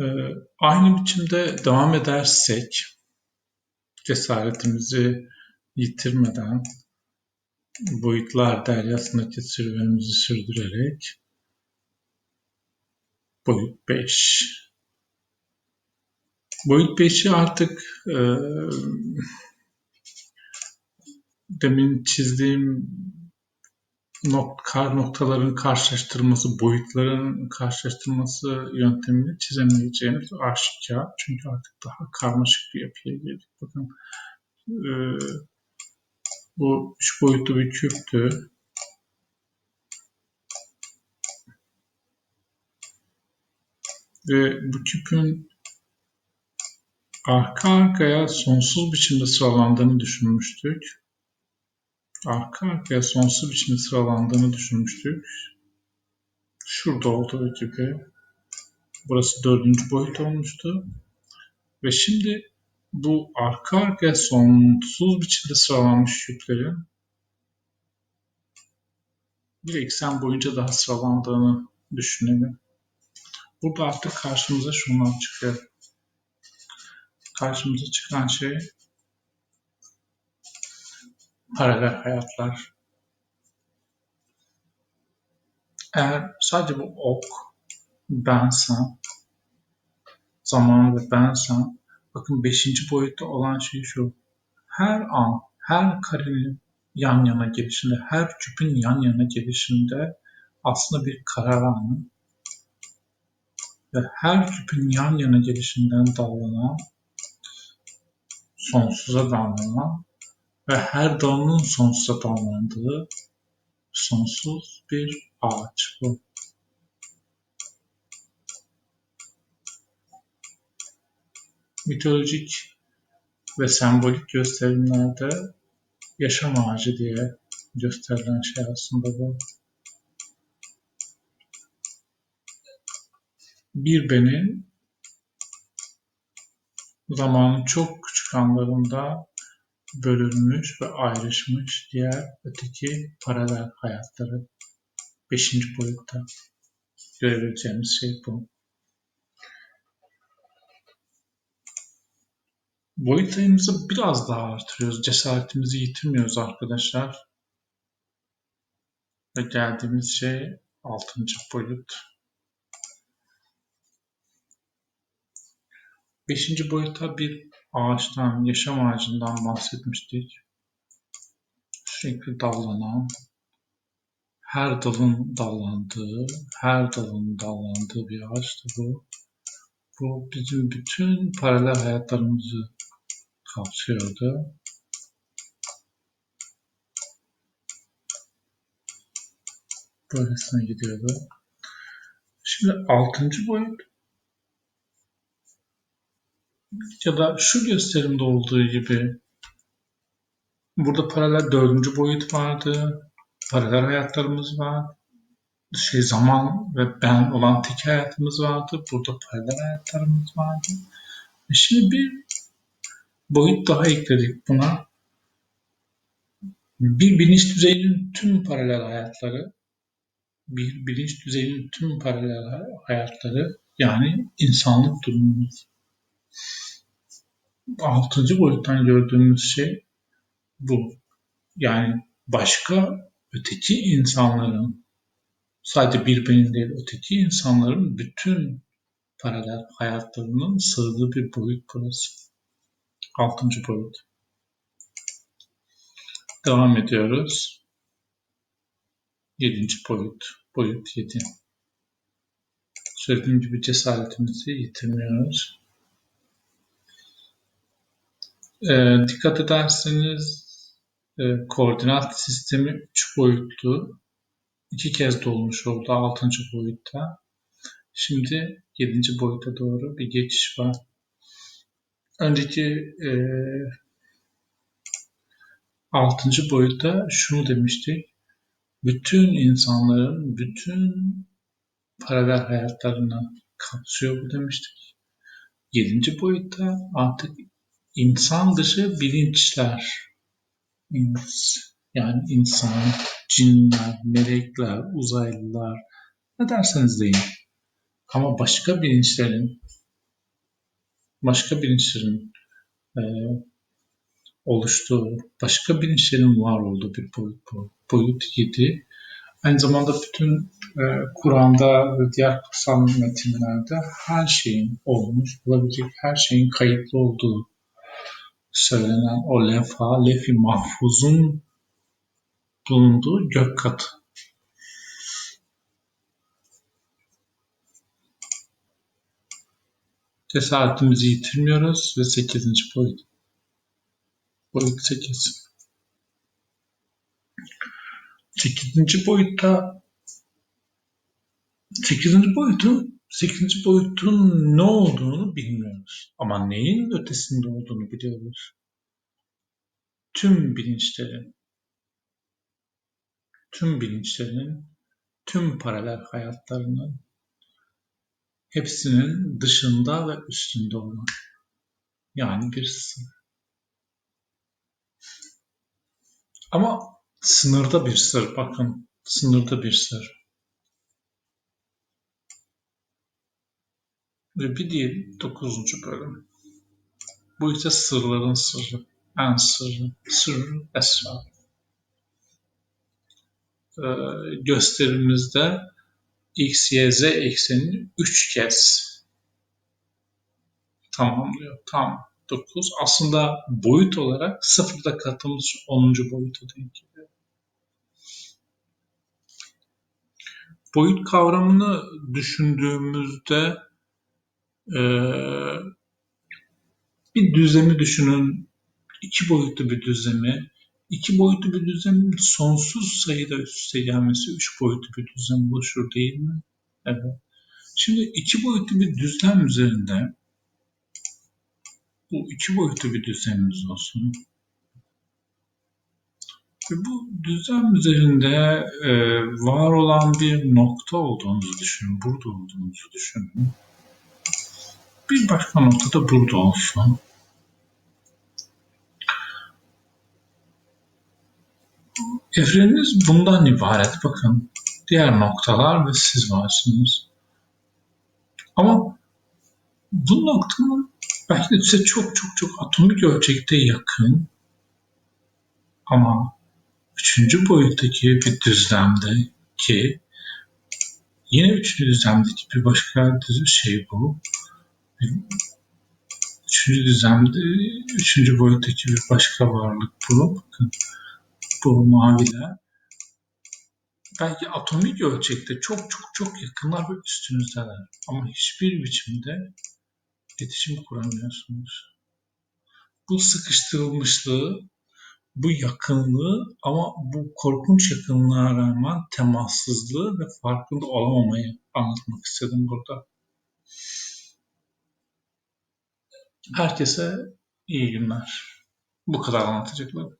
Ee, aynı biçimde devam edersek cesaretimizi yitirmeden boyutlar deryasındaki serüvenimizi sürdürerek boyut 5 boyut 5'i artık e, demin çizdiğim noktaların karşılaştırması, boyutların karşılaştırması yöntemini çizemeyeceğimiz aşikar. Çünkü artık daha karmaşık bir yapıya girdik. Bakın e, bu üç boyutlu bir küptü. Ve bu küpün arka arkaya sonsuz biçimde sıralandığını düşünmüştük arka arkaya sonsuz biçimde sıralandığını düşünmüştük. Şurada olduğu gibi. Burası dördüncü boyut olmuştu. Ve şimdi bu arka arkaya sonsuz biçimde sıralanmış yüklerin bir eksen boyunca daha sıralandığını düşünelim. Burada artık karşımıza şunlar çıkıyor. Karşımıza çıkan şey paralel hayatlar. Eğer sadece bu ok bensem, zaman ve bensem, bakın beşinci boyutta olan şey şu. Her an, her karenin yan yana gelişinde, her küpün yan yana gelişinde aslında bir karar anı ve her küpün yan yana gelişinden dallanan sonsuza dallanan ve her dalının sonsuza bağlandığı sonsuz bir ağaç bu. Mitolojik ve sembolik gösterimlerde yaşam ağacı diye gösterilen şey aslında bu. Bir benin zamanın çok küçük anlarında bölünmüş ve ayrışmış diğer öteki paralel hayatları beşinci boyutta görebileceğimiz şey bu. Boyut sayımızı biraz daha artırıyoruz. Cesaretimizi yitirmiyoruz arkadaşlar. Ve geldiğimiz şey altıncı boyut. Beşinci boyutta bir ağaçtan, yaşam ağacından bahsetmiştik. Sürekli dallanan, her dalın dallandığı, her dalın dallandığı bir ağaçtı bu. Bu bizim bütün paralel hayatlarımızı kapsıyordu. Böylesine gidiyordu. Şimdi altıncı boyut ya da şu gösterimde olduğu gibi burada paralel dördüncü boyut vardı. Paralel hayatlarımız var. Şey zaman ve ben olan tek hayatımız vardı. Burada paralel hayatlarımız vardı. E şimdi bir boyut daha ekledik buna. Bir bilinç düzeyinin tüm paralel hayatları, bir bilinç düzeyinin tüm paralel hayatları yani insanlık durumumuz altıncı boyuttan gördüğümüz şey bu. Yani başka öteki insanların sadece bir benim değil öteki insanların bütün paralel hayatlarının sığdığı bir boyut burası. Altıncı boyut. Devam ediyoruz. Yedinci boyut. Boyut yedi. Söylediğim gibi cesaretimizi yitirmiyoruz. E, dikkat ederseniz e, koordinat sistemi 3 boyutlu. iki kez dolmuş oldu 6. boyutta. Şimdi 7. boyuta doğru bir geçiş var. Önceki e, 6. boyutta şunu demiştik. Bütün insanların bütün paralel hayatlarını kapsıyor bu demiştik. 7. boyutta artık insan dışı bilinçler. Yani insan, cinler, melekler, uzaylılar ne derseniz deyin. Ama başka bilinçlerin başka bilinçlerin e, oluştuğu, başka bilinçlerin var olduğu bir boyut bu. Boyut 7. Aynı zamanda bütün e, Kur'an'da ve diğer kutsal metinlerde her şeyin olmuş, olabilecek her şeyin kayıtlı olduğu söylenen o lefa, lefi mahfuzun bulunduğu gök katı. Cesaretimizi yitirmiyoruz ve 8. boyut. Boyut 8. 8. boyutta 8. boyutun 8. boyutun ne olduğunu bilmiyoruz. Ama neyin ötesinde olduğunu biliyoruz. Tüm bilinçlerin tüm bilinçlerin tüm paralel hayatlarının hepsinin dışında ve üstünde olan yani bir sır. Ama sınırda bir sır bakın. Sınırda bir sır. Ve bir diğer dokuzuncu bölüm. Bu ise sırların sırrı. En sırrı. Sırrı esrar. Ee, gösterimizde x, y, z eksenini 3 kez tamamlıyor. Tam 9. Aslında boyut olarak sıfırda katılmış 10. boyuta denk geliyor. Boyut kavramını düşündüğümüzde bir düzlemi düşünün. iki boyutlu bir düzlemi. iki boyutlu bir düzlemin sonsuz sayıda üst üste gelmesi üç boyutlu bir düzlem oluşur değil mi? Evet. Şimdi iki boyutlu bir düzlem üzerinde bu iki boyutlu bir düzlemimiz olsun. Ve bu düzlem üzerinde e, var olan bir nokta olduğumuzu düşünün, burada olduğumuzu düşünün. Bir başka nokta da burada olsun. Evreniniz bundan ibaret. Bakın diğer noktalar ve siz varsınız. Ama bu noktanın belki de size çok çok çok atomik ölçekte yakın ama üçüncü boyuttaki bir düzlemde ki yine üçüncü düzlemdeki bir başka şey bu. Üçüncü düzlemde, üçüncü boyuttaki bir başka varlık bu. Bakın bu maviler. Belki atomik ölçekte çok çok çok yakınlar ve üstünüzdeler. Ama hiçbir biçimde iletişim kuramıyorsunuz. Bu sıkıştırılmışlığı, bu yakınlığı ama bu korkunç yakınlığa rağmen temassızlığı ve farkında olamamayı anlatmak istedim burada. Herkese iyi günler. Bu kadar anlatacaklarım.